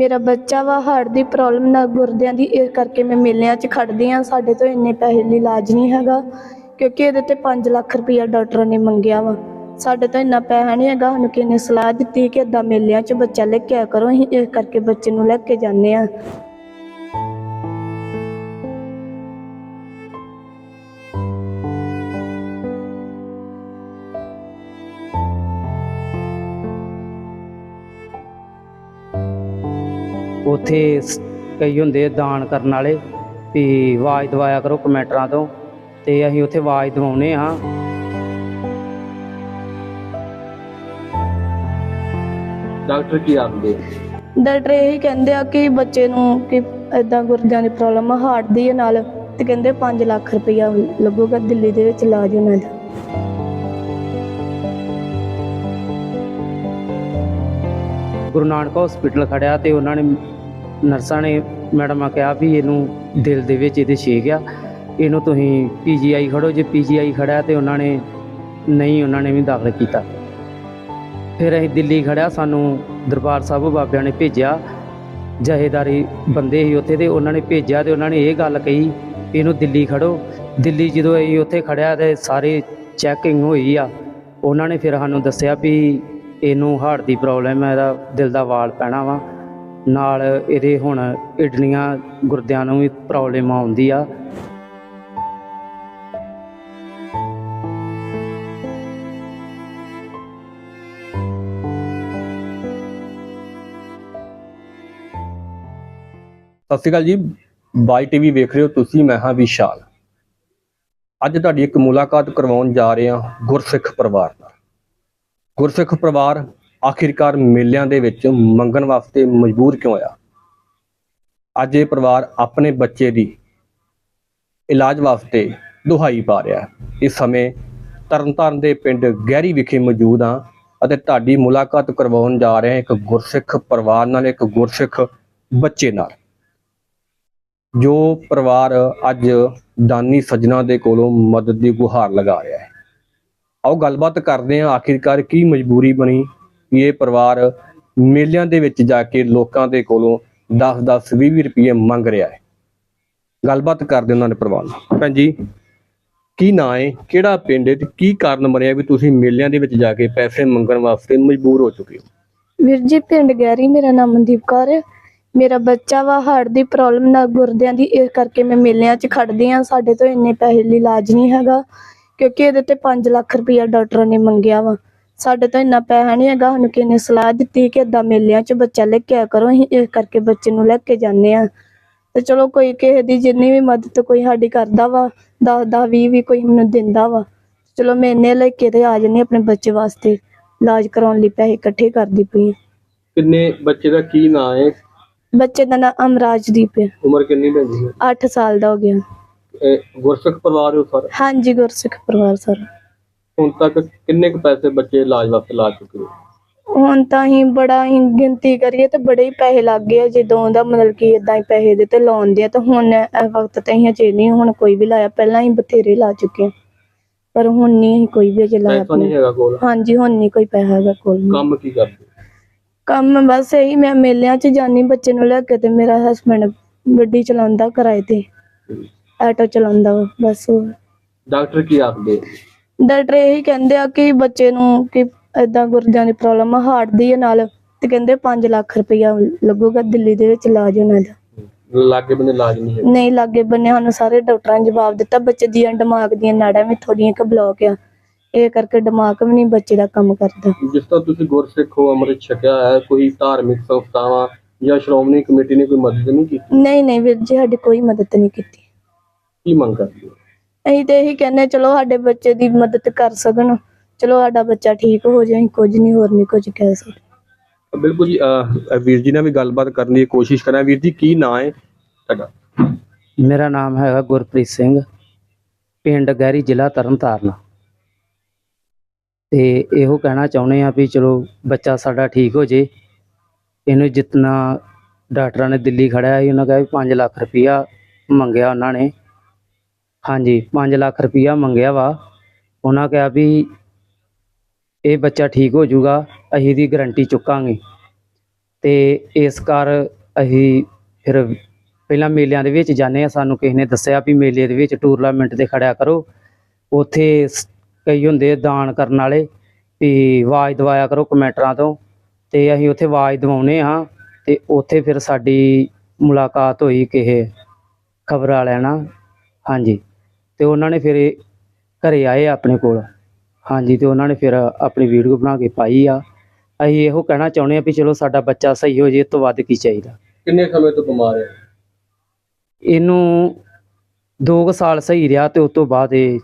ਮੇਰਾ ਬੱਚਾ ਵਾ ਹਾਰਟ ਦੀ ਪ੍ਰੋਬਲਮ ਨਾਲ ਗੁਰਦਿਆਂ ਦੀ ਇਸ ਕਰਕੇ ਮੈਂ ਮੇਲਿਆਂ 'ਚ ਖੜਦੀ ਆ ਸਾਡੇ ਤੋਂ ਇੰਨੇ ਪੈਸੇ ਲਈ ਇਲਾਜ ਨਹੀਂ ਹੈਗਾ, ਕਿਉਂਕਿ ਇਹਦੇ ਤੇ 5 ਲੱਖ ਰੁਪਈਆ ਡਾਕਟਰਾਂ ਨੇ ਮੰਗਿਆ ਵਾ। ਸਾਡੇ ਤੋਂ ਇੰਨਾ ਪੈਸਾ ਨਹੀਂ ਹੈਗਾ, ਸਾਨੂੰ ਕਿਸੇ ਸਲਾਹ ਦਿੱਤੀ ਕਿ ਇਦਾਂ ਮੇਲਿਆਂ 'ਚ ਬੱਚਾ ਲੈ ਕੇ ਆਇਆ ਕਰੋ, ਅਸੀਂ ਇਸ ਕਰਕੇ ਬੱਚੇ ਨੂੰ ਲੈ ਕੇ ਜਾਂਦੇ ਆ ਉੱਥੇ ਕਈ ਹੁੰਦੇ ਆ ਦਾਨ ਕਰਨ ਵਾਲੇ ਵੀ ਆਵਾਜ਼ ਦਵਾਇਆ ਕਰੋ ਕਮੈਂਟਰਾਂ ਤੋਂ ਤੇ ਅਸੀਂ ਉੱਥੇ ਆਵਾਜ਼ ਦਵਾਉਨੇ ਆ ਡਾਕਟਰ ਕੀ ਆਖਦੇ? ਡਾਕਟਰ ਇਹ ਕਹਿੰਦੇ ਆ ਕਿ ਬੱਚੇ ਨੂੰ ਕਿ ਇਦਾਂ ਗੁਰਦਿਆਂ ਦੀ ਪ੍ਰੋਬਲਮ ਆ ਹਾਰਟ ਦੀ ਨਾਲ ਤੇ ਕਹਿੰਦੇ 5 ਲੱਖ ਰੁਪਈਆ ਲੱਗੂਗਾ ਦਿੱਲੀ ਦੇ ਵਿੱਚ ਇਲਾਜ ਉਹਨਾਂ ਦਾ। ਗੁਰੂ ਨਾਨਕ ਹਸਪੀਟਲ ਖੜਿਆ ਤੇ ਉਹਨਾਂ ਨੇ ਨਰਸਾਂ ਨੇ ਮੈਡਮਾਂ ਕਿਹਾ ਵੀ ਇਹਨੂੰ ਦਿਲ ਦੇ ਵਿੱਚ ਇਹਦੇ ਛੇਕ ਆ ਇਹਨੂੰ ਤੁਸੀਂ ਪੀਜੀਆਈ ਖੜੋ ਜੇ ਪੀਜੀਆਈ ਖੜਿਆ ਤੇ ਉਹਨਾਂ ਨੇ ਨਹੀਂ, ਉਹਨਾਂ ਨੇ ਵੀ ਦਾਖਲ ਕੀਤਾ। ਫਿਰ ਅਸੀਂ ਦਿੱਲੀ ਖੜਿਆ ਸਾਨੂੰ ਦਰਬਾਰ ਸਾਹਿਬ ਬਾਬਿਆਂ ਨੇ ਭੇਜਿਆ। ਜਹੇਦਾਰੀ ਬੰਦੇ ਸੀ ਉੱਥੇ ਤੇ ਉਹਨਾਂ ਨੇ ਭੇਜਿਆ ਤੇ ਉਹਨਾਂ ਨੇ ਇਹ ਗੱਲ ਕਹੀ, ਇਹਨੂੰ ਦਿੱਲੀ ਖੜੋ ਦਿੱਲੀ ਜਦੋਂ ਅਸੀਂ ਉੱਥੇ ਖੜਿਆ ਤੇ ਸਾਰੇ ਚੈਕਿੰਗ ਹੋਈ ਆ, ਉਹਨਾਂ ਨੇ ਫਿਰ ਸਾਨੂੰ ਦੱਸਿਆ ਵੀ ਇਹਨੂੰ ਹਾਰਟ ਦੀ ਪ੍ਰੋਬਲਮ ਹੈ, ਇਹਦਾ ਦਿਲ ਦਾ ਵਾਲ ਪੈਣਾ ਵਾ। ਨਾਲ ਇਹਦੇ ਹੁਣ ਕਿਡਨੀਆਂ ਗੁਰਦਿਆਂ ਨੂੰ ਵੀ ਪ੍ਰੋਬਲਮ ਆਉਂਦੀ ਆ। ਸਤਿ ਸ਼੍ਰੀ ਅਕਾਲ ਜੀ। ਬਾਈ ਟੀਵੀ ਵੇਖ ਰਹੇ ਹੋ ਤੁਸੀਂ, ਮੈਂ ਹਾਂ ਵਿਸ਼ਾਲ। ਅੱਜ ਤੁਹਾਡੀ ਇੱਕ ਮੁਲਾਕਾਤ ਕਰਵਾਉਣ ਜਾ ਰਹੇ ਹਾਂ ਗੁਰਸਿੱਖ ਪਰਿਵਾਰ ਨਾਲ। ਗੁਰਸਿੱਖ ਪਰਿਵਾਰ ਆਖਿਰਕਾਰ ਮੇਲਿਆਂ ਦੇ ਵਿੱਚ ਮੰਗਣ ਵਾਸਤੇ ਮਜਬੂਰ ਕਿਉਂ ਹੋਇਆ? ਅੱਜ ਇਹ ਪਰਿਵਾਰ ਆਪਣੇ ਬੱਚੇ ਦੀ ਇਲਾਜ ਵਾਸਤੇ ਦੁਹਾਈ ਪਾ ਰਿਹਾ ਇਸ ਸਮੇਂ ਤਰਨਤਾਰਨ ਦੇ ਪਿੰਡ ਗਹਿਰੀ ਵਿਖੇ ਮੌਜੂਦ ਹਾਂ ਅਤੇ ਤੁਹਾਡੀ ਮੁਲਾਕਾਤ ਕਰਵਾਉਣ ਜਾ ਰਹੇ ਹਾਂ ਇੱਕ ਗੁਰਸਿੱਖ ਪਰਿਵਾਰ ਨਾਲ, ਇੱਕ ਗੁਰਸਿੱਖ ਬੱਚੇ ਨਾਲ। ਜੋ ਪਰਿਵਾਰ ਅੱਜ ਦਾਨੀ ਸੱਜਣਾ ਦੇ ਕੋਲੋਂ ਮਦਦ ਦੀ ਗੁਹਾਰ ਲਗਾ ਰਿਹਾ ਹੈ। ਆਓ ਗੱਲਬਾਤ ਕਰਦੇ ਹਾਂ ਆਖਿਰਕਾਰ ਕੀ ਮਜਬੂਰੀ ਬਣੀ ਕਿ ਇਹ ਪਰਿਵਾਰ ਮੇਲਿਆਂ ਦੇ ਵਿੱਚ ਜਾ ਕੇ ਲੋਕਾਂ ਦੇ ਕੋਲੋਂ 10-10 20 ਰੁਪਏ ਮੰਗ ਰਿਹਾ ਹੈ। ਗੱਲਬਾਤ ਕਰਦੇ ਉਹਨਾਂ ਦੇ ਪਰਿਵਾਰ ਨਾਲ। ਭੈਣ ਜੀ, ਕੀ ਨਾਂ ਹੈ? ਕਿਹੜਾ ਪਿੰਡ ਹੈ? ਤੇ ਕੀ ਕਾਰਨ ਬਣਿਆ ਵੀ ਤੁਸੀਂ ਮੇਲਿਆਂ ਦੇ ਵਿੱਚ ਜਾ ਕੇ ਪੈਸੇ ਮੰਗਣ ਵਾਸਤੇ ਮਜਬੂਰ ਹੋ ਚੁੱਕੇ ਹੋ? ਵੀਰ ਜੀ, ਪਿੰਡ ਗੈਰੀ ਮੇਰਾ ਨਾਮ ਮਨਦੀਪ ਕੌਰ ਹੈ। ਮੇਰਾ ਬੱਚਾ ਵਾ, ਹਾਰਟ ਦੀ ਪ੍ਰੋਬਲਮ ਨਾਲ ਗੁਰਦਿਆਂ ਦੀ, ਇਸ ਕਰਕੇ ਮੈਂ ਮੇਲਿਆਂ 'ਚ ਖੜਦੀ ਆ ਸਾਡੇ ਤੋਂ ਇੰਨੇ ਪੈਸੇ ਲਈ ਇਲਾਜ ਨਹੀਂ ਹੈਗਾ, ਕਿਉਂਕਿ ਇਹਦੇ ਤੇ 5 ਲੱਖ ਰੁਪਇਆ ਡਾਕਟਰਾਂ ਨੇ ਮੰਗਿਆ ਵਾ। ਸਾਡੇ ਤੋਂ ਇੰਨਾ ਪੈਸਾ ਨਹੀਂ ਹੈਗਾ ਸਾਨੂੰ ਕਿਸੇ ਨੇ ਸਲਾਹ ਦਿੱਤੀ ਕਿ ਏਦਾਂ ਮੇਲਿਆਂ 'ਚ ਬੱਚਾ ਲੈ ਕੇ ਆਇਆ ਕਰੋ ਅਸੀਂ ਇਸ ਕਰਕੇ ਬੱਚੇ ਨੂੰ ਲੈ ਕੇ ਜਾਂਦੇ ਆ ਤੇ ਚਲੋ ਕੋਈ ਕਿਸੇ ਦੀ ਜਿੰਨੀ ਵੀ ਮਦਦ ਕੋਈ ਸਾਡੀ ਕਰਦਾ ਵਾ 10 10 20 ਵੀ ਕੋਈ ਮੈਨੂੰ ਦਿੰਦਾ ਵਾ। ਚਲੋ ਮੈਂ ਇੰਨੇ ਲੈ ਕੇ ਤੇ ਆ ਜੰਨੇ ਆਪਣੇ ਬੱਚੇ ਵਾਸਤੇ ਇਲਾਜ ਕਰਾਉਣ ਲਈ ਪੈਸੇ ਇਕੱਠੇ ਕਰਦੀ ਪਈ। ਕਿੰਨੇ ਬੱਚੇ ਦਾ ਕੀ ਨਾਂ ਹੈ? ਬੱਚੇ ਦਾ ਨਾਮ ਅਮਰਾਜਦੀਪ ਹੈ। ਉਮਰ ਕਿੰਨੀ ਪੈਂਦੀ ਹੈ 8 ਸਾਲ ਦਾ ਹੋ ਗਿਆ। ਇਹ ਗੁਰਸਿੱਖ ਪਰਿਵਾਰ ਹੋ ਸਰ? ਹਾਂਜੀ ਗੁਰਸਿੱਖ ਪਰਿਵਾਰ ਸਰ। ਹੁਣ ਤੱਕ ਕਿੰਨੇ ਕੁ ਪੈਸੇ ਬੱਚੇ ਇਲਾਜ ਵਾਸਤੇ ਲਾ ਚੁੱਕੇ ਹੋ ਹੁਣ ਤਾਂ ਹੀ ਬੜਾ ਹੀ ਗਿਣਤੀ ਕਰੀਏ ਤੇ ਬੜੇ ਹੀ ਪੈਸੇ ਲੱਗ ਗਏ ਆ ਜਦੋਂ ਦਾ ਮਤਲਬ ਕਿ ਇਦਾਂ ਹੀ ਪੈਸੇ ਦੇ ਤੇ ਲਾਉਂਦੇ ਆ ਤਾਂ ਹੁਣ ਇਸ ਵਕਤ ਤੇ ਅਸੀਂ ਅਜੇ ਨਹੀਂ ਹੁਣ ਕੋਈ ਵੀ ਲਾਇਆ ਪਹਿਲਾਂ ਹੀ ਬਥੇਰੇ ਲਾ ਚੁੱਕੇ ਆ। ਪਰ ਹੁਣ ਨਹੀਂ ਅਸੀਂ ਕੋਈ ਵੀ ਅਜੇ ਲਾਇਆ ਪੈਸਾ ਨਹੀਂ ਆਪਣੇ। ਹੈਗਾ ਕੋਲ? ਹਾਂਜੀ ਹੁਣ ਨਹੀਂ ਕੋਈ ਪੈਸਾ ਹੈਗਾ ਕੋਲ ਕੰਮ ਕੀ ਕਰਦੇ? ਕੰਮ ਬਸ ਇਹੀ ਮੈਂ ਮੇਲਿਆਂ 'ਚ ਜਾਨੀ ਬੱਚੇ ਨੂੰ ਲੈ ਕੇ ਤੇ ਮੇਰਾ ਹਸਬੰਡ ਗੱਡੀ ਚਲਾਉਂਦਾ ਕਿਰਾਏ ਤੇ। ਆਟੋ ਚਲਾਉਂਦਾ ਵਾ, ਬਸ। ਉਹ। ਡਾਕਟਰ ਕੀ ਆਖਦੇ? ਡਾਕਟਰ ਇਹੀ ਕਹਿੰਦੇ ਆ ਕਿ ਬੱਚੇ ਨੂੰ ਕਿ ਇਦਾਂ ਗੁਰਦਿਆਂ ਦੀ ਪ੍ਰੋਬਲਮ ਆ ਹਾਰਟ ਦੀ ਨਾਲ ਤੇ ਕਹਿੰਦੇ 5 ਲੱਖ ਰੁਪਈਆ ਲੱਗੂਗਾ ਦਿੱਲੀ ਦੇ ਵਿੱਚ ਇਲਾਜ ਉਹਨਾਂ ਦਾ। ਲਾਗੇ ਬੰਦੇ ਇਲਾਜ ਨਹੀਂ ਹੈ ਨਹੀਂ ਲਾਗੇ ਬੰਨੇ ਸਾਨੂੰ ਸਾਰੇ ਡਾਕਟਰਾਂ ਨੇ ਜਵਾਬ ਦਿੱਤਾ ਬੱਚੇ ਦੀਆਂ ਦਿਮਾਗ ਦੀਆਂ ਨਾੜਾਂ ਵੀ ਥੋੜੀਆਂ ਕੁ ਬਲੌਕ ਆ। ਇਹ ਕਰਕੇ ਦਿਮਾਗ ਵੀ ਨਹੀਂ ਬੱਚੇ ਦਾ ਕੰਮ ਕਰਦਾ। ਜਿਸ ਤਰ੍ਹਾਂ ਤੁਸੀਂ ਗੁਰਸਿੱਖ ਹੋ ਅੰਮ੍ਰਿਤ ਛਕਿਆ ਹੈ ਕੋਈ ਧਾਰਮਿਕ ਸੰਸਥਾਵਾਂ ਜਾਂ ਸ਼੍ਰੋਮਣੀ ਕਮੇਟੀ ਨੇ ਕੋਈ ਮਦਦ ਨਹੀਂ ਕੀਤੀ? ਨਹੀਂ ਨਹੀਂ ਵੀਰ ਜੀ ਸਾਡੀ ਕੋਈ ਮਦਦ ਨਹੀਂ ਕੀਤੀ। ਕੀ ਮੰਗ ਕਰਦੇ ਹੋ? ਅਸੀਂ ਤੇ ਇਹੀ ਕਹਿੰਦੇ ਚਲੋ ਸਾਡੇ ਬੱਚੇ ਦੀ ਮਦਦ ਕਰ ਸਕਣ। ਚਲੋ ਸਾਡਾ ਬੱਚਾ ਠੀਕ ਹੋ ਜਾਏ ਅਸੀਂ ਕੁਝ ਨਹੀਂ ਹੋਰ ਨਹੀਂ ਕੁਝ ਕਹਿ ਸਕਦੇ। ਬਿਲਕੁਲ ਜੀ ਅਹ, ਵੀਰ ਜੀ ਨਾਲ ਵੀ ਗੱਲਬਾਤ ਕਰਨ ਦੀ ਕੋਸ਼ਿਸ਼ ਕਰਾਂ। ਵੀਰ ਜੀ ਕੀ ਨਾਂ ਹੈ ਤੁਹਾਡਾ? ਮੇਰਾ ਨਾਮ ਹੈਗਾ ਗੁਰਪ੍ਰੀਤ ਸਿੰਘ। ਪਿੰਡ ਗਹਿਰੀ ਜ਼ਿਲ੍ਹਾ ਤਰਨਤਾਰਨ। ਤੇ ਇਹੋ ਕਹਿਣਾ ਚਾਹੁੰਦੇ ਆ ਵੀ ਚਲੋ ਬੱਚਾ ਸਾਡਾ ਠੀਕ ਹੋ ਜੇ। ਇਹਨੂੰ ਜਿੰਨਾ ਡਾਕਟਰਾਂ ਨੇ ਦਿੱਲੀ ਖੜਿਆ ਸੀ ਉਹਨਾਂ ਕਿਹਾ ਵੀ 5 ਲੱਖ ਰੁਪਈਆ ਮੰਗਿਆ ਉਹਨਾਂ ਨੇ। ਹਾਂਜੀ 5 ਲੱਖ ਰੁਪਈਆ ਮੰਗਿਆ ਵਾ। ਉਹਨਾਂ ਕਿਹਾ ਵੀ ਇਹ ਬੱਚਾ ਠੀਕ ਹੋ ਜਾਊਗਾ, ਅਸੀਂ ਦੀ ਗਾਰੰਟੀ ਚੁੱਕਾਂਗੇ। ਤੇ ਇਸ ਕਰ ਅਸੀਂ ਫਿਰ ਪਹਿਲਾਂ ਮੇਲਿਆਂ ਦੇ ਵਿੱਚ ਜਾਂਦੇ ਆ ਸਾਨੂੰ ਕਿਸੇ ਨੇ ਦੱਸਿਆ ਵੀ ਮੇਲੇ ਦੇ ਵਿੱਚ ਟੂਰਨਾਮੈਂਟ ਤੇ ਖੜਿਆ ਕਰੋ। ਉੱਥੇ ਕਈ ਹੁੰਦੇ ਦਾਨ ਕਰਨ ਵਾਲੇ ਵੀ ਆਵਾਜ਼ ਦਵਾਇਆ ਕਰੋ ਕਮੈਂਟਰਾਂ ਤੋਂ। ਤੇ ਅਸੀਂ ਉੱਥੇ ਆਵਾਜ਼ ਦਵਾਉਨੇ ਹਾਂ ਤੇ ਉੱਥੇ ਫਿਰ ਸਾਡੀ ਮੁਲਾਕਾਤ ਹੋਈ ਕਿਸੇ ਖਬਰ ਵਾਲਿਆਂ ਨਾਲ। ਹਾਂਜੀ। ਤੇ ਉਹਨਾਂ ਨੇ ਫਿਰ ਇਹ ਘਰੇ ਆਏ ਆਪਣੇ ਕੋਲ। ਹਾਂਜੀ ਤੇ ਉਹਨਾਂ ਨੇ ਫਿਰ ਆਪਣੀ ਵੀਡੀਓ ਬਣਾ ਕੇ ਪਾਈ ਆ। ਅਸੀਂ ਇਹੋ ਕਹਿਣਾ ਚਾਹੁੰਦੇ ਆ ਵੀ ਚਲੋ ਸਾਡਾ ਬੱਚਾ ਸਹੀ ਹੋ ਜੇ ਇਹ ਤੋਂ ਵੱਧ ਕੀ ਚਾਹੀਦਾ। ਕਿੰਨੇ ਸਮੇਂ ਤੋਂ ਬਿਮਾਰ ਹੈ? ਇਹਨੂੰ 2 ਸਾਲ ਸਹੀ ਰਿਹਾ ਤੇ ਉਸ ਤੋਂ ਬਾਅਦ ਇਹ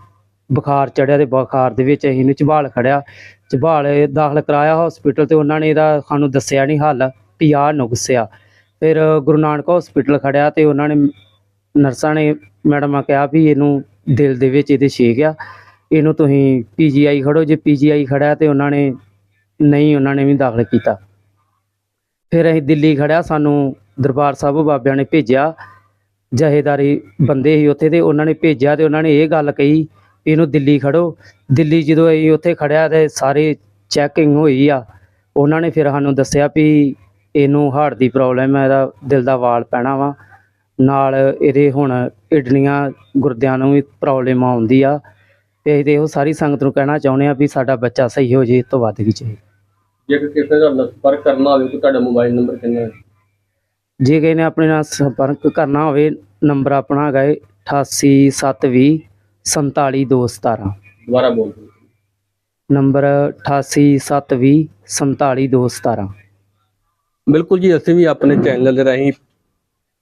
ਬੁਖਾਰ ਚੜਿਆ ਤੇ ਬੁਖਾਰ ਦੇ ਵਿੱਚ ਅਸੀਂ ਇਹਨੂੰ ਝਬਾਲ ਖੜਿਆ। ਝਬਾਲ ਦਾਖਲ ਕਰਾਇਆ ਹਸਪੀਟਲ ਤੇ ਉਹਨਾਂ ਨੇ ਇਹਦਾ ਸਾਨੂੰ ਦੱਸਿਆ ਨਹੀਂ ਹੱਲ ਵੀ ਆ ਫਿਰ ਗੁਰੂ ਨਾਨਕ ਹਸਪੀਟਲ ਖੜਿਆ ਤੇ ਉਹਨਾਂ ਨੇ ਨਰਸਾਂ ਨੇ ਮੈਡਮਾਂ ਕਿਹਾ ਵੀ ਇਹਨੂੰ ਦਿਲ ਦੇ ਵਿੱਚ ਇਹਦੇ ਛੇਕ ਆ। ਇਹਨੂੰ ਤੁਸੀਂ ਪੀਜੀਆਈ ਖੜੋ। ਜੇ ਪੀਜੀਆਈ ਖੜਿਆ ਤੇ ਉਹਨਾਂ ਨੇ ਨਹੀਂ, ਉਹਨਾਂ ਨੇ ਵੀ ਦਾਖਲ ਕੀਤਾ। ਫਿਰ ਅਸੀਂ ਦਿੱਲੀ ਖੜਿਆ। ਸਾਨੂੰ ਦਰਬਾਰ ਸਾਹਿਬ ਬਾਬਿਆਂ ਨੇ ਭੇਜਿਆ। ਜਹੇਦਾਰੀ ਬੰਦੇ ਸੀ ਉੱਥੇ ਤੇ ਉਹਨਾਂ ਨੇ ਭੇਜਿਆ ਤੇ ਉਹਨਾਂ ਨੇ ਇਹ ਗੱਲ ਕਹੀ, ਇਹਨੂੰ ਦਿੱਲੀ ਖੜੋ। ਦਿੱਲੀ ਜਦੋਂ ਅਸੀਂ ਉੱਥੇ ਖੜਿਆ ਤੇ ਸਾਰੇ ਚੈਕਿੰਗ ਹੋਈ ਆ। ਉਹਨਾਂ ਨੇ ਫਿਰ ਸਾਨੂੰ ਦੱਸਿਆ ਵੀ ਇਹਨੂੰ ਹਾਰਟ ਦੀ ਪ੍ਰੋਬਲਮ ਹੈ ਇਹਦਾ ਦਿਲ ਦਾ ਵਾਲ ਪੈਣਾ ਵਾ। ਨਾਲ ਇਹਦੇ ਹੁਣ ਕਿਡਨੀਆਂ ਗੁਰਦਿਆਂ ਨੂੰ ਵੀ ਪ੍ਰੋਬਲਮ ਆਉਂਦੀ ਆ। ਤੇ ਅਸੀਂ ਤੇ ਇਹੋ ਸਾਰੀ ਸੰਗਤ ਨੂੰ ਕਹਿਣਾ ਚਾਹੁੰਦੇ ਆ ਵੀ ਸਾਡਾ ਬੱਚਾ ਸਹੀ ਹੋ ਜੇ ਤੋਂ ਵੱਧ ਕੀ ਚਾਹੀਦਾ ਜੇਕਰ ਕਿਸੇ ਦਾ ਸੰਪਰਕ ਕਰਨਾ ਹੋਵੇ ਤਾਂ ਤੁਹਾਡਾ ਮੋਬਾਈਲ ਨੰਬਰ ਕਿੰਨਾ ਹੈ? ਜੇ ਕਿਸੇ ਨੇ ਆਪਣੇ ਨਾਲ ਸੰਪਰਕ ਕਰਨਾ ਹੋਵੇ ਨੰਬਰ ਆਪਣਾ ਹੈਗਾ ਏ 88720 47217 ਦੁਬਾਰਾ ਬੋਲ ਦਿਓ। ਨੰਬਰ 88720 47217 ਬਿਲਕੁਲ ਜੀ ਅਸੀਂ ਵੀ ਆਪਣੇ ਚੈਨਲ ਦੇ ਰਾਹੀਂ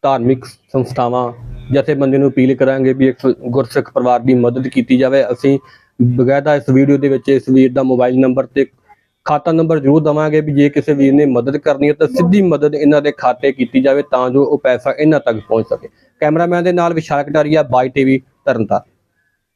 ਧਾਰਮਿਕ ਸੰਸਥਾਵਾਂ ਜਥੇਬੰਦੀ ਨੂੰ ਅਪੀਲ ਕਰਾਂਗੇ ਵੀ ਇੱਕ ਗੁਰਸਿੱਖ ਪਰਿਵਾਰ ਦੀ ਮਦਦ ਕੀਤੀ ਜਾਵੇ। ਅਸੀਂ ਬਕਾਇਦਾ ਇਸ ਵੀਡੀਓ ਦੇ ਵਿੱਚ ਇਸ ਵੀਰ ਦਾ ਮੋਬਾਈਲ ਨੰਬਰ ਤੇ ਖਾਤਾ ਨੰਬਰ ਜ਼ਰੂਰ ਦਵਾਂਗੇ ਵੀ ਜੇ ਕਿਸੇ ਵੀਰ ਨੇ ਮਦਦ ਕਰਨੀ ਹੈ ਤਾਂ ਸਿੱਧੀ ਮਦਦ ਇਹਨਾਂ ਦੇ ਖਾਤੇ ਕੀਤੀ ਜਾਵੇ ਤਾਂ ਜੋ ਉਹ ਪੈਸਾ ਇਹਨਾਂ ਤੱਕ ਪਹੁੰਚ ਸਕੇ। ਕੈਮਰਾਮੈਨ ਦੇ ਨਾਲ ਵਿਸ਼ਾਲ ਕਟਾਰੀਆ, ਬਾਈ ਟੀਵੀ, ਤਰਨਤਾਰਨ।